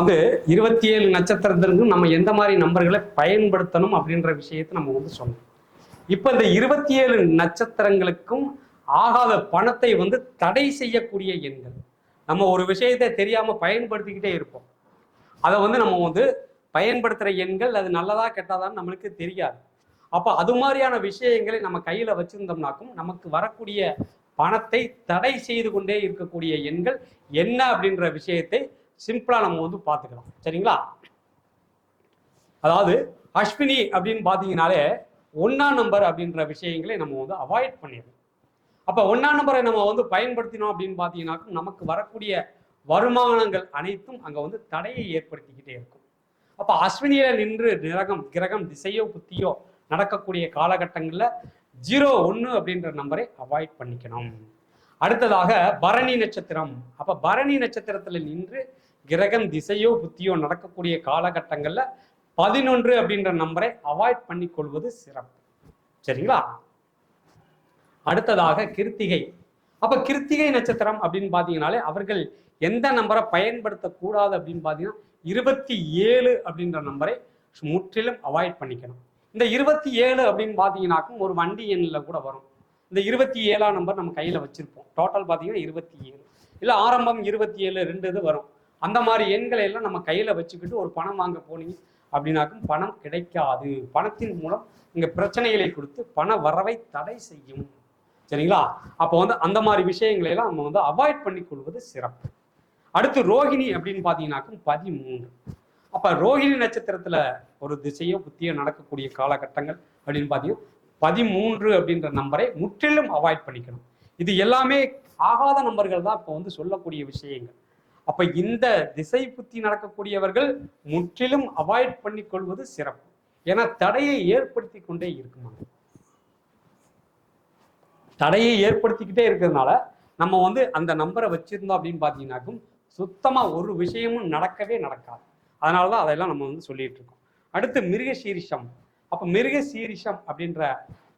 வந்து இருபத்தி ஏழு நட்சத்திரத்திற்கும் நம்ம எந்த மாதிரி நம்பர்களை பயன்படுத்தணும் அப்படின்ற விஷயத்தை நம்ம வந்து சொன்னோம் இப்போ இந்த இருபத்தி ஏழு நட்சத்திரங்களுக்கும் ஆகாத பணத்தை வந்து தடை செய்யக்கூடிய எண்கள். நம்ம ஒரு விஷயத்தை தெரியாமல் பயன்படுத்திக்கிட்டே இருப்போம். அதை வந்து நம்ம வந்து பயன்படுத்துகிற எண்கள் அது நல்லதா கெட்டதான்னு நம்மளுக்கு தெரியாது. அப்போ அது மாதிரியான விஷயங்களை நம்ம கையில் வச்சுருந்தோம்னாக்கும் நமக்கு வரக்கூடிய பணத்தை தடை செய்து கொண்டே இருக்கக்கூடிய எண்கள் என்ன அப்படின்ற விஷயத்தை சிம்பிளாக நம்ம வந்து பார்த்துக்கலாம். சரிங்களா? அதாவது அஸ்வினி அப்படின்னு பார்த்தீங்கனாலே ஒன்றா நம்பர் அப்படின்ற விஷயங்களை நம்ம வந்து அவாய்ட் பண்ணிடணும். அப்போ ஒன்றா நம்பரை நம்ம வந்து பயன்படுத்தினோம் அப்படின்னு பார்த்தீங்கன்னாக்கும் நமக்கு வரக்கூடிய வருமானங்கள் அனைத்தும் அங்கே வந்து தடையை ஏற்படுத்திக்கிட்டே இருக்கும். அப்போ அஸ்வினியில் நின்று நிரகம் கிரகம் திசையோ புத்தியோ நடக்கக்கூடிய காலகட்டங்களில் ஜீரோ ஒன்று அப்படின்ற நம்பரை அவாய்ட் பண்ணிக்கணும். அடுத்ததாக பரணி நட்சத்திரம். அப்போ பரணி நட்சத்திரத்தில் நின்று கிரகம் திசையோ புத்தியோ நடக்கக்கூடிய காலகட்டங்களில் பதினொன்று அப்படின்ற நம்பரை அவாய்ட் பண்ணிக்கொள்வது சிறப்பு. சரிங்களா? அடுத்ததாக கிருத்திகை. அப்ப கிருத்திகை நட்சத்திரம் அப்படின்னு பாத்தீங்கன்னாலே அவர்கள் எந்த நம்பரை பயன்படுத்தக்கூடாது அப்படின்னு பாத்தீங்கன்னா இருபத்தி ஏழு அப்படின்ற நம்பரை முற்றிலும் அவாய்ட் பண்ணிக்கணும். இந்த இருபத்தி ஏழு அப்படின்னு பார்த்தீங்கன்னாக்கும் ஒரு வண்டி எண்ணில் கூட வரும். இந்த இருபத்தி ஏழாம் நம்பர் நம்ம கையில் வச்சிருப்போம். டோட்டல் பார்த்தீங்கன்னா இருபத்தி ஏழு. இல்லை ஆரம்பம் இருபத்தி ஏழு ரெண்டு இது வரும். அந்த மாதிரி எண்களை எல்லாம் நம்ம கையில் வச்சுக்கிட்டு ஒரு பணம் வாங்க போனீங்க அப்படின்னாக்கும் பணம் கிடைக்காது. பணத்தின் மூலம் இங்கே பிரச்சனைகளை கொடுத்து பண வரவை தடை செய்யும். சரிங்களா? அப்போ வந்து அந்த மாதிரி விஷயங்களை எல்லாம் நம்ம வந்து அவாய்ட் பண்ணி கொள்வது சிறப்பு. அடுத்து ரோகிணி அப்படின்னு பார்த்தீங்கன்னாக்கும் பதிமூணு. அப்போ ரோகிணி நட்சத்திரத்தில் ஒரு திசையோ புத்தியோ நடக்கக்கூடிய காலகட்டங்கள் அப்படின்னு பார்த்தீங்கன்னா பதிமூன்று அப்படின்ற நம்பரை முற்றிலும் அவாய்ட் பண்ணிக்கணும். இது எல்லாமே ஆகாத நம்பர்கள் தான் இப்போ வந்து சொல்லக்கூடிய விஷயங்கள். அப்ப இந்த திசை புத்தி நடக்கக்கூடியவர்கள் முற்றிலும் அவாய்ட் பண்ணி கொள்வது சிறப்பு. ஏன்னா தடையை ஏற்படுத்தி கொண்டே இருக்குமா தடையை ஏற்படுத்திக்கிட்டே இருக்கிறதுனால நம்ம வந்து அந்த நம்பரை வச்சிருந்தோம் அப்படின்னு பார்த்தீங்கன்னாக்கும் சுத்தமாக ஒரு விஷயமும் நடக்கவே நடக்காது. அதனால தான் அதையெல்லாம் நம்ம வந்து சொல்லிட்டு இருக்கோம். அடுத்து மிருக சீரிஷம் அப்போ மிருக சீரிஷம் அப்படின்ற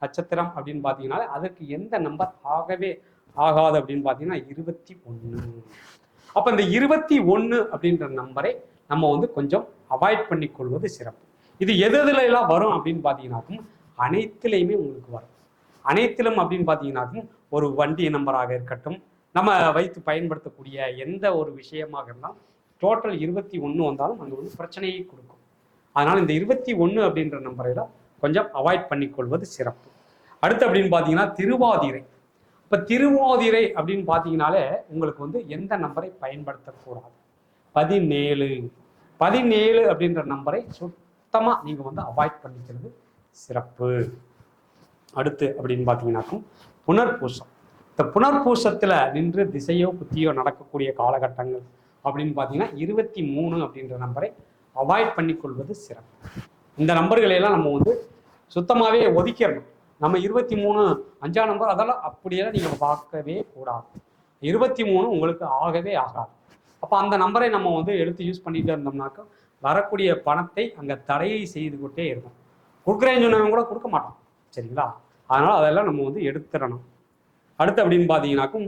நட்சத்திரம் அப்படின்னு பார்த்தீங்கன்னா அதற்கு எந்த நம்பர் ஆகவே ஆகாது அப்படின்னு பார்த்தீங்கன்னா இருபத்தி ஒன்று அப்போ இந்த இருபத்தி ஒன்று அப்படின்ற நம்பரை நம்ம வந்து கொஞ்சம் அவாய்ட் பண்ணி கொள்வது சிறப்பு. இது எது எதுல எல்லாம் வரும் அப்படின்னு பார்த்தீங்கன்னாக்கும் அனைத்துலேயுமே உங்களுக்கு வரும். அனைத்திலும் அப்படின்னு பார்த்தீங்கன்னாக்கும் ஒரு வண்டி நம்பராக இருக்கட்டும் நம்ம வைத்து பயன்படுத்தக்கூடிய எந்த ஒரு விஷயமாக இருந்தாலும் டோட்டல் இருபத்தி ஒன்று வந்தாலும் அங்கே வந்து பிரச்சனையை கொடுக்கும். அதனால் இந்த இருபத்தி ஒன்று அப்படின்ற நம்பரை தான் கொஞ்சம் அவாய்ட் பண்ணிக்கொள்வது சிறப்பு. அடுத்து அப்படின்னு பார்த்தீங்கன்னா திருவாதிரை. இப்போ திருமோதிரை அப்படின்னு பார்த்தீங்கனாலே உங்களுக்கு வந்து எந்த நம்பரை பயன்படுத்தக்கூடாது? பதினேழு. பதினேழு அப்படின்ற நம்பரை சுத்தமாக நீங்கள் வந்து அவாய்ட் பண்ணிக்கிறது சிறப்பு. அடுத்து அப்படின்னு பார்த்தீங்கன்னாக்கும் புனர்பூசம். இந்த புனர்பூசத்தில் நின்று திசையோ புத்தியோ நடக்கக்கூடிய காலகட்டங்கள் அப்படின்னு பார்த்தீங்கன்னா இருபத்தி மூணு அப்படின்ற நம்பரை அவாய்ட் பண்ணிக்கொள்வது சிறப்பு. இந்த நம்பர்களை எல்லாம் நம்ம வந்து சுத்தமாகவே ஒதுக்கிடணும். நம்ம இருபத்தி மூணு அஞ்சாம் நம்பர் அதெல்லாம் அப்படியெல்லாம் நீங்கள் பார்க்கவே கூடாது. இருபத்தி மூணு உங்களுக்கு ஆகவே ஆகாது. அப்போ அந்த நம்பரை நம்ம வந்து எடுத்து யூஸ் பண்ணிட்டு இருந்தோம்னாக்கா வரக்கூடிய பணத்தை அங்கே தடையை செய்து கொண்டே இருக்கும். கொடுக்குறேன்னு சொன்னவங்க கூட கொடுக்க மாட்டோம் சரிங்களா? அதனால் அதெல்லாம் நம்ம வந்து எடுத்துடணும். அடுத்து அப்படின்னு பார்த்தீங்கன்னாக்கும்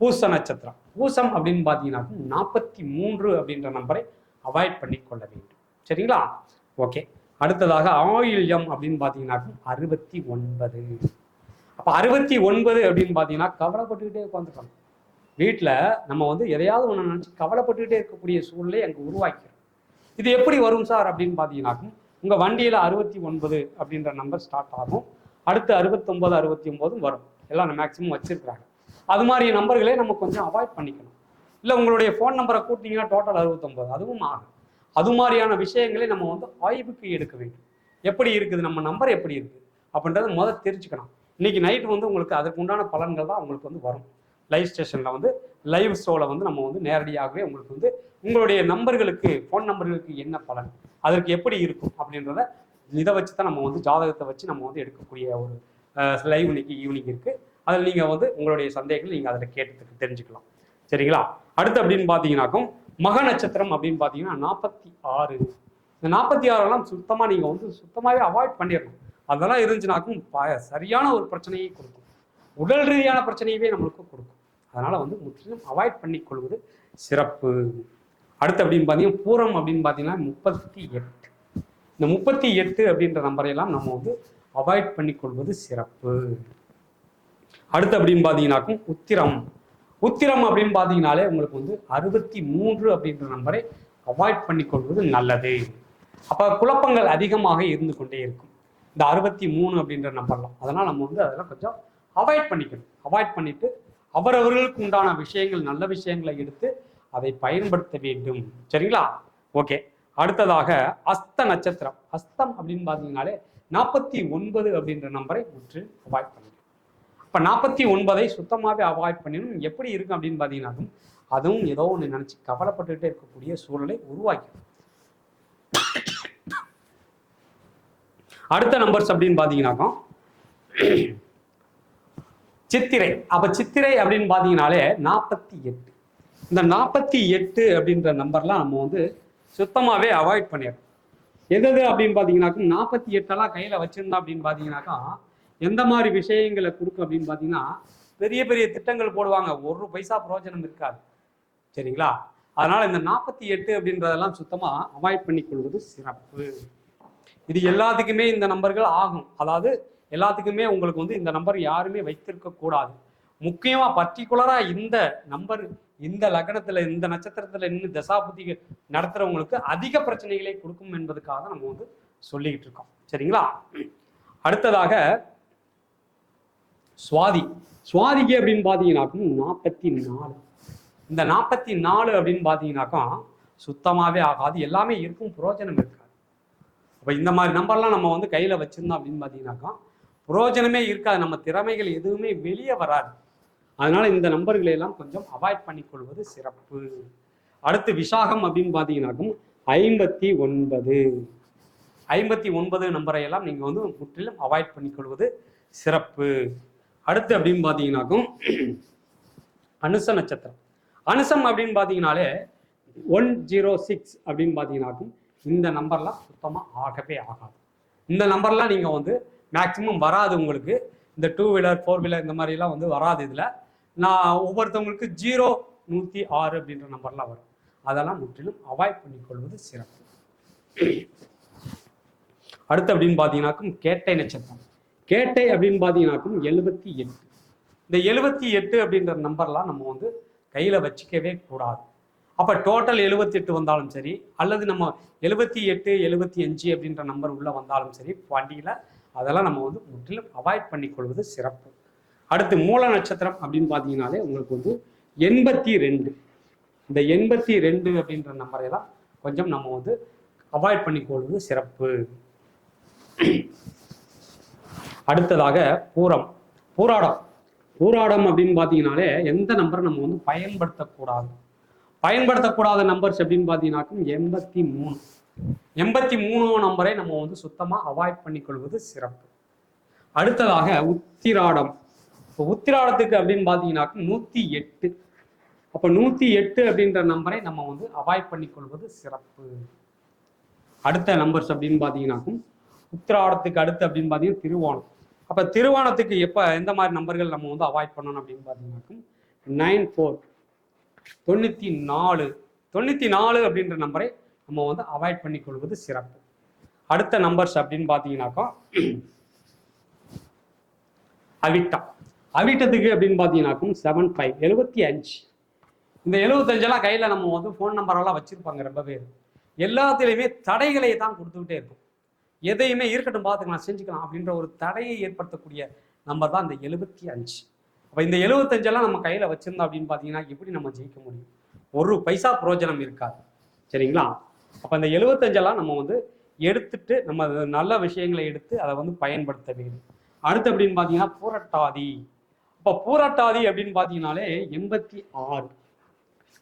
பூச நட்சத்திரம். பூசம் அப்படின்னு பார்த்தீங்கன்னாக்கும் நாற்பத்தி மூன்று அப்படின்ற நம்பரை அவாய்ட் பண்ணி கொள்ள வேண்டும். சரிங்களா? ஓகே அடுத்ததாக ஆயில்யம் அப்படின்னு பார்த்தீங்கன்னாக்கும் அறுபத்தி ஒன்பது. அப்போ அறுபத்தி ஒன்பது அப்படின்னு பார்த்தீங்கன்னா கவலைப்பட்டுக்கிட்டே உட்காந்துருக்கணும் வீட்டில் நம்ம வந்து எதையாவது ஒன்று நினச்சி கவலைப்பட்டுக்கிட்டே இருக்கக்கூடிய சூழ்நிலை அங்கே உருவாக்கிறோம் இது எப்படி வரும் சார் அப்படின்னு பார்த்தீங்கன்னாக்கும் உங்கள் வண்டியில் அறுபத்தி ஒன்பது அப்படின்ற நம்பர் ஸ்டார்ட் ஆகும். அடுத்து அறுபத்தொம்போது அறுபத்தி ஒம்போதும் வரும். எல்லாம் மேக்ஸிமம் வச்சுருக்குறாங்க. அது மாதிரி நம்பர்களே நம்ம கொஞ்சம் அவாய்ட் பண்ணிக்கணும். இல்லை உங்களுடைய ஃபோன் நம்பரை கூட்டிங்கன்னா டோட்டல் அறுபத்தொம்போது அதுவும் ஆகும். அது மாதிரியான விஷயங்களை நம்ம வந்து ஆய்வுக்கு எடுக்க வேண்டும். எப்படி இருக்குது? நம்ம நம்பர் எப்படி இருக்குது அப்படின்றத முதல் தெரிஞ்சுக்கணும். இன்னைக்கு நைட் வந்து உங்களுக்கு அதுக்கு உண்டான பலன்கள் தான் உங்களுக்கு வந்து வரும். லைவ் ஸ்டேஷனில் வந்து லைவ் ஷோவில் வந்து நம்ம வந்து நேரடியாகவே உங்களுக்கு வந்து உங்களுடைய நம்பர்களுக்கு ஃபோன் நம்பர்களுக்கு என்ன பலன்? அதற்கு எப்படி இருக்கும்? அப்படின்றத இதை வச்சு தான் நம்ம வந்து ஜாதகத்தை வச்சு நம்ம வந்து எடுக்கக்கூடிய ஒரு லைவ் இன்னைக்கு ஈவினிங் இருக்குது அதில் நீங்கள் வந்து உங்களுடைய சந்தேகங்கள் நீங்கள் அதில் கேட்டு தெரிஞ்சுக்கலாம். சரிங்களா? அடுத்து அப்படின்னு பார்த்தீங்கன்னாக்கும் மக நட்சத்திரம் அப்படின்னு பார்த்தீங்கன்னா நாற்பத்தி ஆறு. இந்த நாற்பத்தி ஆறெல்லாம் சுத்தமாக நீங்கள் வந்து சுத்தமாகவே அவாய்ட் பண்ணிடணும். அதெல்லாம் இருந்துச்சுனாக்கும் ப- சரியான ஒரு பிரச்சனையை கொடுக்கும். உடல் ரீதியான பிரச்சனையவே நம்மளுக்கு கொடுக்கும். அதனால் வந்து முற்றிலும் அவாய்ட் பண்ணிக்கொள்வது சிறப்பு. அடுத்து அப்படின்னு பார்த்தீங்கன்னா பூரம் அப்படின்னு பார்த்தீங்கன்னா முப்பத்தி எட்டு. இந்த முப்பத்தி எட்டு அப்படின்ற நம்பரையெல்லாம் நம்ம வந்து அவாய்ட் பண்ணிக்கொள்வது சிறப்பு. அடுத்து அப்படின்னு பார்த்தீங்கன்னாக்கும் உத்திரம். உத்திரம் அப்படின்னு பார்த்தீங்கனாலே உங்களுக்கு வந்து அறுபத்தி மூன்று அப்படின்ற நம்பரை அவாய்ட் பண்ணிக்கொள்வது நல்லது. அப்போ குழப்பங்கள் அதிகமாக இருந்து கொண்டே இருக்கும். இந்த அறுபத்தி மூணு அப்படின்ற நம்பர்லாம். அதனால் நம்ம வந்து அதெல்லாம் கொஞ்சம் அவாய்ட் பண்ணிக்கணும். அவாய்ட் பண்ணிட்டு அவரவர்களுக்கு உண்டான விஷயங்கள் நல்ல விஷயங்களை எடுத்து அதை பயன்படுத்த வேண்டும். சரிங்களா? ஓகே அடுத்ததாக அஸ்த நட்சத்திரம். அஸ்தம் அப்படின்னு பார்த்தீங்கனாலே நாற்பத்தி ஒன்பது அப்படின்ற நம்பரை முற்று அவாய்ட் பண்ணி இப்போ நாற்பத்தி ஒன்பதை சுத்தமாகவே அவாய்ட் பண்ணிடணும். எப்படி இருக்கும் அப்படின்னு பார்த்தீங்கன்னா அதுவும் ஏதோ ஒன்று நினச்சி கவலைப்பட்டுக்கிட்டே இருக்கக்கூடிய சூழலை உருவாக்கி அடுத்த நம்பர்ஸ் அப்படின்னு பார்த்தீங்கன்னாக்கா சித்திரை. அப்போ சித்திரை அப்படின்னு பார்த்தீங்கனாலே நாற்பத்தி எட்டு. இந்த நாற்பத்தி எட்டு அப்படின்ற நம்பர்லாம் நம்ம வந்து சுத்தமாகவே அவாய்ட் பண்ணிடுறோம் எது அப்படின்னு பார்த்தீங்கன்னாக்கா நாற்பத்தி எட்டெல்லாம் கையில் வச்சுருந்தா அப்படின்னு பார்த்தீங்கன்னாக்கா எந்த மாதிரி விஷயங்களை கொடுக்கும் அப்படின்னு பார்த்தீங்கன்னா பெரிய பெரிய திட்டங்கள் போடுவாங்க. ஒரு பைசா பிரயோஜனம் இருக்காது. சரிங்களா? அதனால இந்த நாற்பத்தி எட்டு அப்படின்றதெல்லாம் சுத்தமாக அவாய்ட் பண்ணி கொள்வது சிறப்பு. இது எல்லாத்துக்குமே இந்த நம்பர்கள் ஆகும். அதாவது எல்லாத்துக்குமே உங்களுக்கு வந்து இந்த நம்பர் யாருமே வைத்திருக்க கூடாது. முக்கியமாக பர்டிகுலராக இந்த நம்பர் இந்த லக்னத்தில் இந்த நட்சத்திரத்தில் நின்று தசாபுத்தி நடத்துகிறவங்களுக்கு அதிக பிரச்சனைகளை கொடுக்கும் என்பதுக்காக நம்ம வந்து சொல்லிக்கிட்டு இருக்கோம். சரிங்களா? அடுத்ததாக சுவாதி. சுவாதிக்கு அப்படின்னு பார்த்தீங்கன்னாக்கும் நாற்பத்தி நாலு இந்த நாற்பத்தி நாலு அப்படின்னு பார்த்தீங்கன்னாக்கா சுத்தமாகவே ஆகாது. எல்லாமே இருக்கும் புரோஜனம் இருக்காது. அப்போ இந்த மாதிரி நம்பர்லாம் நம்ம வந்து கையில் வச்சுருந்தோம் அப்படின்னு பார்த்தீங்கன்னாக்கா புரோஜனமே இருக்காது. நம்ம திறமைகள் எதுவுமே வெளியே வராது. அதனால இந்த நம்பர்களை எல்லாம் கொஞ்சம் அவாய்ட் பண்ணிக்கொள்வது சிறப்பு. அடுத்து விசாகம் அப்படின்னு பார்த்தீங்கன்னாக்கும் ஐம்பத்தி ஒன்பது ஐம்பத்தி ஒன்பது நம்பரை எல்லாம் நீங்கள் வந்து முற்றிலும் அவாய்ட் பண்ணிக்கொள்வது சிறப்பு. அடுத்து அப்படின்னு பார்த்தீங்கன்னாக்கும் அனுச நட்சத்திரம். அனுசம் அப்படின்னு பார்த்தீங்கனாலே ஒன் ஜீரோ சிக்ஸ் அப்படின்னு பார்த்தீங்கன்னாக்கும் இந்த நம்பர்லாம் சுத்தமாக ஆகவே ஆகாது. இந்த நம்பர்லாம் நீங்கள் வந்து மேக்ஸிமம் வராது உங்களுக்கு. இந்த டூ வீலர் ஃபோர் வீலர் இந்த மாதிரிலாம் வந்து வராது இதில். நான் ஒவ்வொருத்தவங்களுக்கு ஜீரோ நூற்றி ஆறு அப்படின்ற நம்பர்லாம் வரும். அதெல்லாம் முற்றிலும் அவாய்ட் பண்ணிக்கொள்வது சிறப்பு. அடுத்து அப்படின்னு பார்த்தீங்கன்னாக்கும் கேட்டை நட்சத்திரம். கேட்டை அப்படின்னு பார்த்தீங்கன்னாக்கும் எழுபத்தி எட்டு. இந்த எழுபத்தி எட்டு அப்படின்ற நம்பர்லாம் நம்ம வந்து கையில் வச்சுக்கவே கூடாது. அப்போ டோட்டல் எழுபத்தி எட்டு வந்தாலும் சரி அல்லது நம்ம எழுபத்தி எட்டு எழுபத்தி அஞ்சு அப்படின்ற நம்பர் உள்ளே வந்தாலும் சரி வண்டியில் அதெல்லாம் நம்ம வந்து முற்றிலும் அவாய்ட் பண்ணிக்கொள்வது சிறப்பு. அடுத்து மூல நட்சத்திரம் அப்படின்னு பார்த்தீங்கனாலே உங்களுக்கு வந்து எண்பத்தி ரெண்டு. இந்த எண்பத்தி ரெண்டு அப்படின்ற நம்பரை தான் கொஞ்சம் நம்ம வந்து அவாய்ட் பண்ணிக்கொள்வது சிறப்பு. அடுத்ததாக பூரம் பூராடம். பூராடம் அப்படின்னு பார்த்தீங்கனாலே எந்த நம்பரை நம்ம வந்து பயன்படுத்தக்கூடாது. பயன்படுத்தக்கூடாத நம்பர்ஸ் அப்படின்னு பார்த்தீங்கன்னாக்கும் எண்பத்தி மூணு. எண்பத்தி மூணு நம்பரை நம்ம வந்து சுத்தமாக அவாய்ட் பண்ணிக்கொள்வது சிறப்பு. அடுத்ததாக உத்திராடம். இப்போ உத்திராடத்துக்கு அப்படின்னு பார்த்தீங்கன்னாக்கும் நூற்றி எட்டு. அப்போ நூற்றி எட்டு அப்படின்ற நம்பரை நம்ம வந்து அவாய்ட் பண்ணிக்கொள்வது சிறப்பு. அடுத்த நம்பர்ஸ் அப்படின்னு பார்த்தீங்கன்னாக்கும் உத்திராடத்துக்கு அடுத்து அப்படின்னு பார்த்தீங்கன்னா திருவோணம். அப்போ திருவோணத்துக்கு எப்போ எந்த மாதிரி நம்பர்கள் நம்ம வந்து அவாய்ட் பண்ணணும் அப்படின்னு பார்த்தீங்கன்னாக்கும் நைன் ஃபோர் தொண்ணூற்றி நாலு. தொண்ணூற்றி நாலு அப்படின்ற நம்பரை நம்ம வந்து அவாய்ட் பண்ணிக்கொள்வது சிறப்பு. அடுத்த நம்பர்ஸ் அப்படின்னு பார்த்தீங்கன்னாக்கா அவிட்டா. அவிட்டத்துக்கு அப்படின்னு பார்த்தீங்கன்னாக்கும் செவன் ஃபைவ் எழுபத்தி அஞ்சு. இந்த எழுபத்தஞ்செல்லாம் கையில் நம்ம வந்து ஃபோன் நம்பரெல்லாம் வச்சுருப்பாங்க ரொம்ப பேர் எல்லாத்துலேயுமே தடைகளை தான் கொடுத்துக்கிட்டே இருக்கும். எதையுமே இருக்கட்டும் பார்த்துக்கலாம் செஞ்சுக்கலாம் அப்படின்ற ஒரு தடையை ஏற்படுத்தக்கூடிய நம்பர் தான் இந்த எழுபத்தி அஞ்சு. அப்போ இந்த எழுபத்தஞ்செல்லாம் நம்ம கையில் வச்சிருந்தோம் அப்படின்னு பார்த்தீங்கன்னா எப்படி நம்ம ஜெயிக்க முடியும்? ஒரு பைசா பிரயோஜனம் இருக்காது. சரிங்களா? அப்போ இந்த எழுபத்தஞ்செல்லாம் நம்ம வந்து எடுத்துட்டு நம்ம நல்ல விஷயங்களை எடுத்து அதை வந்து பயன்படுத்த வேண்டும். அடுத்து அப்படின்னு பார்த்தீங்கன்னா பூரட்டாதி. இப்போ பூரட்டாதி அப்படின்னு பார்த்தீங்கன்னாலே எண்பத்தி ஆறு.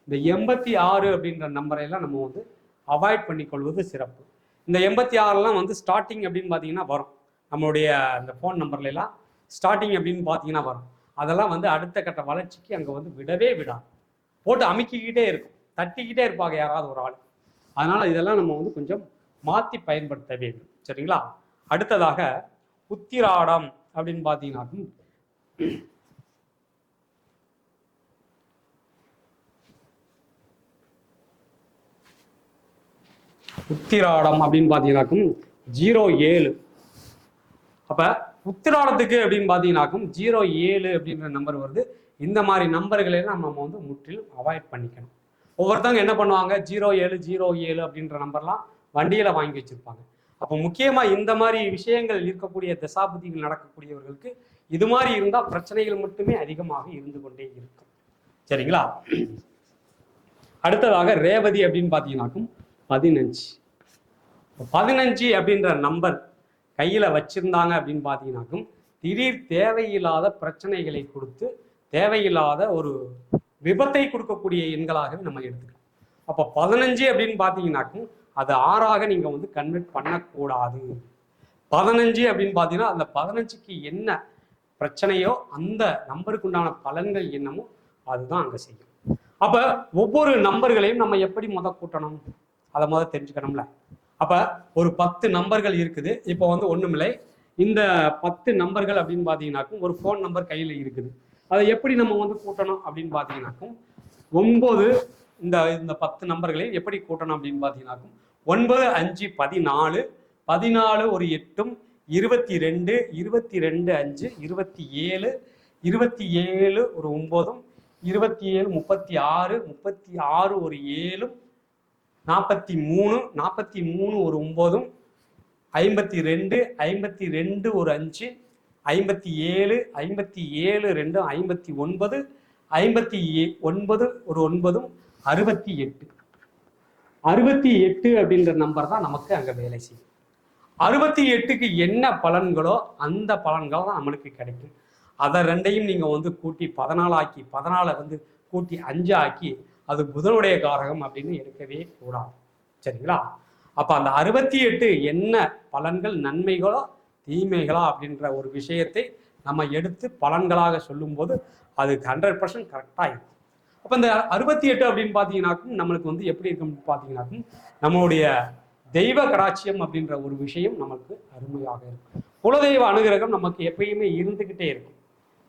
இந்த எண்பத்தி ஆறு அப்படின்ற நம்பரையெல்லாம் நம்ம வந்து அவாய்ட் பண்ணிக்கொள்வது சிறப்பு. இந்த எண்பத்தி ஆறுலாம் வந்து ஸ்டார்டிங் அப்படின்னு பார்த்தீங்கன்னா வரும். நம்மளுடைய அந்த ஃபோன் நம்பர்லாம் ஸ்டார்டிங் அப்படின்னு பார்த்தீங்கன்னா வரும். அதெல்லாம் வந்து அடுத்த கட்ட வளர்ச்சிக்கு அங்கே வந்து விடவே விடாது. போட்டு அமுக்கிக்கிட்டே இருக்கும். தட்டிக்கிட்டே இருப்பாங்க யாராவது ஒரு ஆள். அதனால் இதெல்லாம் நம்ம வந்து கொஞ்சம் மாற்றி பயன்படுத்த வேண்டும். சரிங்களா? அடுத்ததாக உத்திராடம் அப்படின்னு பார்த்தீங்கன்னா உத்திராடம் அப்படின்னு பார்த்தீங்கன்னாக்கும் ஜீரோ ஏழு. அப்ப உத்திராடத்துக்கு அப்படின்னு பார்த்தீங்கன்னாக்கும் ஜீரோ ஏழு அப்படின்ற நம்பர் வருது. இந்த மாதிரி நம்பர்களை எல்லாம் நம்ம வந்து முற்றிலும் அவாய்ட் பண்ணிக்கணும். ஒவ்வொருத்தவங்க என்ன பண்ணுவாங்க? ஜீரோ ஏழு ஜீரோ ஏழு அப்படின்ற நம்பர்லாம் வண்டியில வாங்கி வச்சிருப்பாங்க. அப்போ முக்கியமா இந்த மாதிரி விஷயங்கள் இருக்கக்கூடிய தசாபதிகள் நடக்கக்கூடியவர்களுக்கு இது மாதிரி இருந்தால் பிரச்சனைகள் மட்டுமே அதிகமாக இருந்து கொண்டே இருக்கும். சரிங்களா? அடுத்ததாக ரேவதி அப்படின்னு பார்த்தீங்கன்னாக்கும் பதினஞ்சு. பதினஞ்சு அப்படின்ற நம்பர் கையில் வச்சிருந்தாங்க அப்படின்னு பார்த்தீங்கன்னாக்கும் திடீர் தேவையில்லாத பிரச்சனைகளை கொடுத்து தேவையில்லாத ஒரு விபத்தை கொடுக்கக்கூடிய எண்களாகவே நம்ம எடுத்துக்கலாம். அப்போ பதினஞ்சு அப்படின்னு பார்த்தீங்கன்னாக்கும் அது ஆறாக நீங்கள் வந்து கன்வெர்ட் பண்ணக்கூடாது. பதினஞ்சு அப்படின்னு பார்த்தீங்கன்னா அந்த பதினஞ்சுக்கு என்ன பிரச்சனையோ அந்த நம்பருக்கு உண்டான பலன்கள் என்னமோ அதுதான் அங்கே செய்யும். அப்போ ஒவ்வொரு நம்பர்களையும் நம்ம எப்படி முத கூட்டணும்? அதை முதல் தெரிஞ்சுக்கணும்ல. அப்போ ஒரு பத்து நம்பர்கள் இருக்குது. இப்போ வந்து ஒன்றுமில்லை இந்த பத்து நம்பர்கள் அப்படின்னு பார்த்தீங்கன்னாக்கும் ஒரு ஃபோன் நம்பர் கையில் இருக்குது. அதை எப்படி நம்ம வந்து கூட்டணும் அப்படின்னு பார்த்தீங்கன்னாக்கும் ஒன்பது இந்த இந்த பத்து நம்பர்களை எப்படி கூட்டணும் அப்படின்னு பார்த்தீங்கன்னாக்கும் ஒன்பது அஞ்சு பதினாலு பதினாலு ஒரு எட்டும் இருபத்தி ரெண்டு இருபத்தி ரெண்டு அஞ்சு இருபத்தி ஏழு இருபத்தி ஏழு ஒரு ஒம்போதும் இருபத்தி ஏழு முப்பத்தி ஆறு முப்பத்தி ஆறு ஒரு ஏழும் நாற்பத்தி மூணு நாற்பத்தி மூணு ஒரு ஒன்பதும் ஐம்பத்தி ரெண்டு ஐம்பத்தி ரெண்டு ஒரு அஞ்சு ஐம்பத்தி ஏழு ஐம்பத்தி ஏழு ரெண்டு ஐம்பத்தி ஒன்பது ஐம்பத்தி ஒன்பது ஒரு ஒன்பதும் அறுபத்தி எட்டு. அறுபத்தி எட்டு அப்படின்ற நம்பர் தான் நமக்கு அங்கே வேலை செய்யும். அறுபத்தி எட்டுக்கு என்ன பலன்களோ அந்த பலன்கள் தான் நம்மளுக்கு கிடைக்கும். அதை ரெண்டையும் நீங்கள் வந்து கூட்டி பதினாலு ஆக்கி பதினாலை வந்து கூட்டி அஞ்சு ஆக்கி அது புதனுடைய காரகம் அப்படின்னு எடுக்கவே கூடாது. சரிங்களா? அப்போ அந்த அறுபத்தி எட்டு என்ன பலன்கள் நன்மைகளோ தீமைகளா அப்படின்ற ஒரு விஷயத்தை நம்ம எடுத்து பலன்களாக சொல்லும்போது அது ஹண்ட்ரட் பர்சன்ட் கரெக்டாக இருக்கும். அப்போ இந்த அறுபத்தி எட்டு அப்படின்னு பார்த்தீங்கன்னாக்கும் நம்மளுக்கு வந்து எப்படி இருக்கும்னு பார்த்தீங்கன்னாக்கும் நம்மளுடைய தெய்வ கடாட்சியம் அப்படின்ற ஒரு விஷயம் நமக்கு அருமையாக இருக்கும். குலதெய்வ அனுகிரகம் நமக்கு எப்பயுமே இருந்துக்கிட்டே இருக்கும்.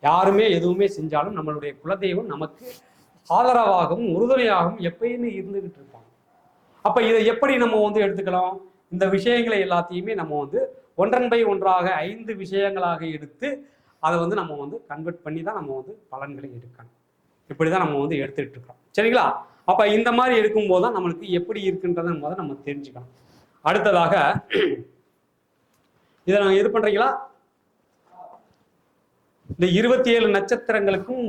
யாருமே எதுவுமே செஞ்சாலும் நம்மளுடைய குலதெய்வம் நமக்கு ஆதரவாகவும் உறுதுணையாகவும் எப்பயுமே இருந்துகிட்டு இருப்பாங்க. அப்ப இதை எப்படி நம்ம வந்து எடுத்துக்கலாம்? இந்த விஷயங்களை எல்லாத்தையுமே நம்ம வந்து ஒன்றன் பை ஒன்றாக ஐந்து விஷயங்களாக எடுத்து அதை வந்து நம்ம வந்து கன்வெர்ட் பண்ணி தான் நம்ம வந்து பலன்களை எடுக்கணும். இப்படிதான் நம்ம வந்து எடுத்துட்டு இருக்கோம் சரிங்களா? அப்ப இந்த மாதிரி எடுக்கும்போது தான் நம்மளுக்கு எப்படி இருக்குன்றதை முத நம்ம தெரிஞ்சுக்கணும். அடுத்ததாக இதை நாங்கள் இது பண்றீங்களா? இந்த இருபத்தி ஏழு நட்சத்திரங்களுக்கும்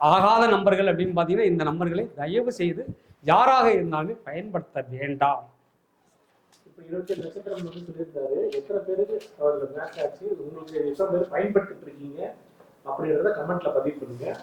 ஆகாத நம்பர்கள் அப்படின்னு பார்த்தீங்கன்னா இந்த நம்பர்களை தயவு செய்து யாராக இருந்தாலுமே பயன்படுத்த வேண்டாம். இப்போ இருபத்தி ஏழு நட்சத்திரம் வந்து சொல்லியிருந்தாரு எத்தனை பேருக்கு அவர் மேட்ச் ஆச்சு? உங்களுக்கு எத்தனை பேர் பயன்பட்டு இருக்கீங்க? அப்படின்றத கமெண்ட்ல பதிவு பண்ணுங்க.